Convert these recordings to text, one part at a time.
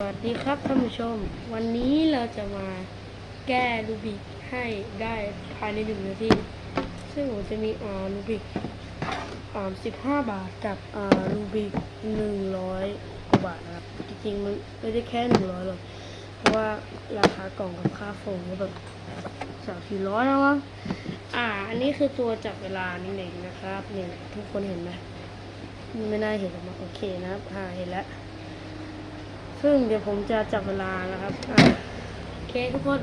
สวัสดีครับท่านผู้ชม วันนี้เราจะมาแก้รูบิกให้ได้ภายในหนึ่งนาทีซึ่งผมจะมีอ่ารูบิกอ่าสิบห้าบาทกับอ่ารูบิกหนึ่งร้อยกว่าบาทนะครับจริงๆมันไม่ได้แค่หนึ่งร้อยหรอกเพราะว่าราคากล่องกับค่าส่งก็แบบสามสี่ร้อยแล้วมั้งอ่า อันนี้คือตัวจับเวลานี่เองนะครับเนี่ยทุกคนเห็นไหมไม่น่าเห็นหรอกโอเคนะครับอ่าเห็นแล้ว ซึ่งเดี๋ยวผมจะจับเวลานะครับอโอเคทุกคน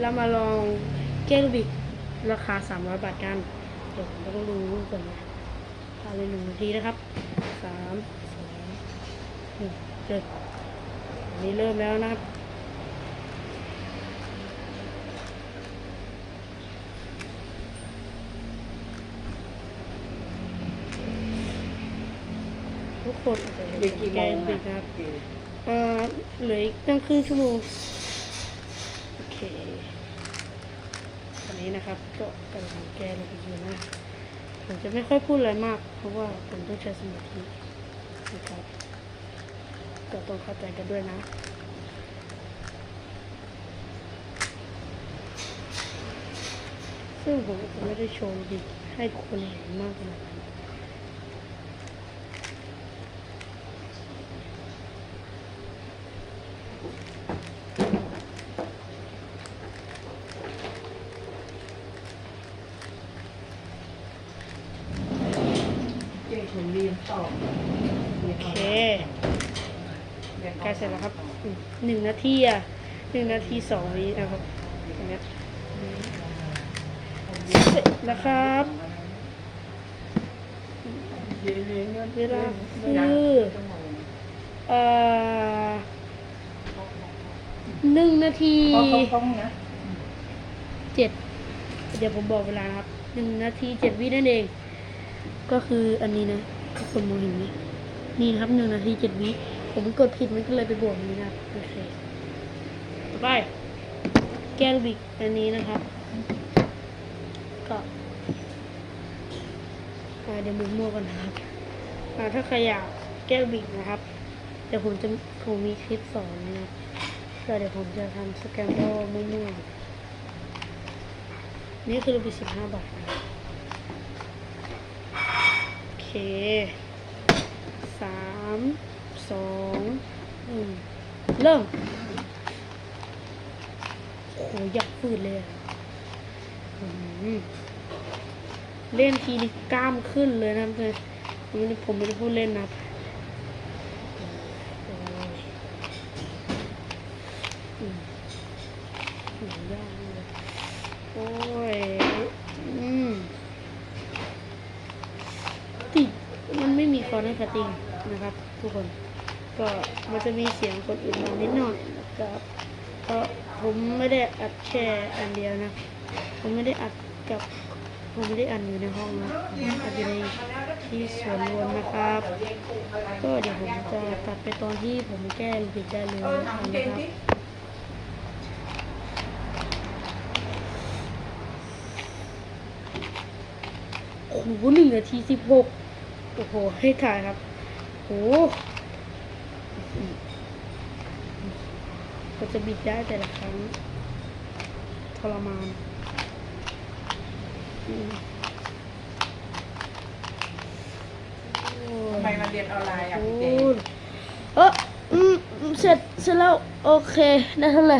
เรามาลองแก้รูบิกราคา 300 บาทกัน เดี๋ยวผมต้องดูรูปก่อนนะภายในหนึ่งนาทีนะครับสามสองหนึ่งเจ็ดอันนี้เริ่มแล้วนะครับทุกคนเด็กกี่โมแกงรูบิอะกนะครับ อ่อเหลืออีกตั้งครึ่งชั่วโมงโอเคตอนนี้นะครับก็กำลังแก้ลงไปอยู่นะผมจะไม่ค่อยพูดอะไรมาก เพราะว่าผมต้องใช้สมาธินะครับก็ต้องเข้าใจกันด้วยนะซึ่งผมจะไม่ได้โชว์ดิให้คนเห็นมากขนาดนั้น เจ๊ผมเรียน ต่อโอเคใกล้เสร็จแล้วครับหนึ่งนาทีอะหนึ่งนาทีสองวินะครับอันเนี้ยเสร็จแล้วครับเวลาคือเอ่อหนึ่งนาทีเขาต้องนะเจ็ดเดี๋ยวผมบอกเวลานะครับหนึ่งนาทีเจ็ดวินั่นเอง ก็คืออันนี้นะ ทุกคนมองเห็นไหมนี่นะครับหนึ่งนาทีเจ็ดวิผมกดผิดมันก็เลยไปบวกนี้นะโอเคต่อไป แก้รูบิกอันนี้นะครับ ก็เดี๋ยวมุมมั่วกันนะครับถ้าใครอยากแก้รูบิกนะครับ เดี๋ยวผมจะผมมีคลิปสอนนะครับก็เดี๋ยวผมจะทำสแกมโบมั่วๆนี่คือรูบิกสิบห้าบาทนะครับโอ เคสามสองหนึ่งเริ่มโอ้โหอยากฟืดเลยเล่นทีนี่กล้ามขึ้นเลยนะเลยผมไม่ได้ผมไม่ได้พูดเล่นนะโอ้ยอืมหนังยากเลยโอ้ยอืมติด มันไม่มีคอนให้สติงนะครับ ทุกคนก็มันจะมีเสียงคนอื่นมานิดหน่อยนะครับเพราะผมไม่ได้อัดแค่อันเดียวนะ ผมไม่ได้อัดกับผมไม่ได้อัดอยู่ในห้องนะอัดอยู่ในที่สวนรวมนะครับ ก็เดี๋ยวผมจะตัดไปตอนที่ผมแก้ลูบิกได้เลยนะครับโอ้โหหนึ่งนาทีสิบหก โอ้โห ให้ถ่ายครับโอ้โหก็จะบิดได้แต่ละครั้งทรมานอืมโอ้ทำไมมาเรียนออนไลน์อะโอ้พี่เจ๊ยเอออืมอืมเสร็จเสร็จแล้วโอเคได้เท่าไหร่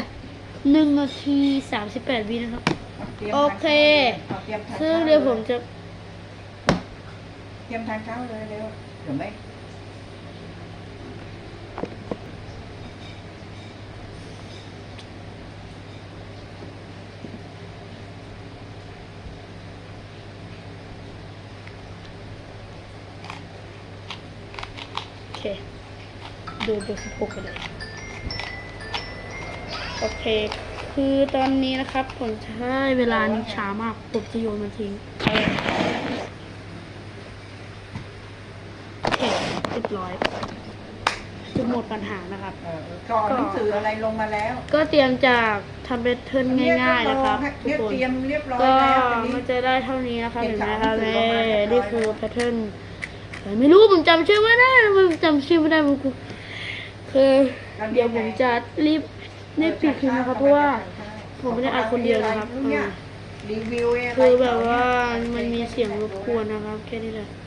หนึ่งนาทีสามสิบแปดวินะครับตรียมโอเคทานข้าวเลยเอาเตรียมทานซึ่งข้าวเดี๋ยวผมจะเต รียมทานข้าวเลยเร็วเดี๋ยวไม่โอเคดูเบอร์สิบหกกันเลย โอเค คือตอนนี้นะครับ ผมจะให้เวลานี้ช้ามาก ผมจะโยนมันทิ้งโอเคเรียบร้อยจะหมดปัญหานะครับ เออสอนหนังสืออะไรลงมาแล้วก็เตรียมจากทำเบทเทิร์นง่าย ๆนะครับทุกเนี่ยคน เตรียมเรียบร้อยก็แล้วอันนี้ มันจะได้เท่านี้นะครับเห็เห็นนไหมข่าวครับหนังสืแม่อออกมาเรียบร้อย นี่คือแพทเทิร์นแต่ไม่รู้ผมจำชื่อไม่ได้มันจำชื่อไม่ได้มันคือคือเดี๋ยวผมจะรีบรีบปิดคลิปนะครับเพราะว่า ผมไม่ได้อัดคนเดียวนะครับเนี่ยรีวิวเองคือแบบว่ามันมีเสียงรบกวนนะครับ แค่นี้แหละเ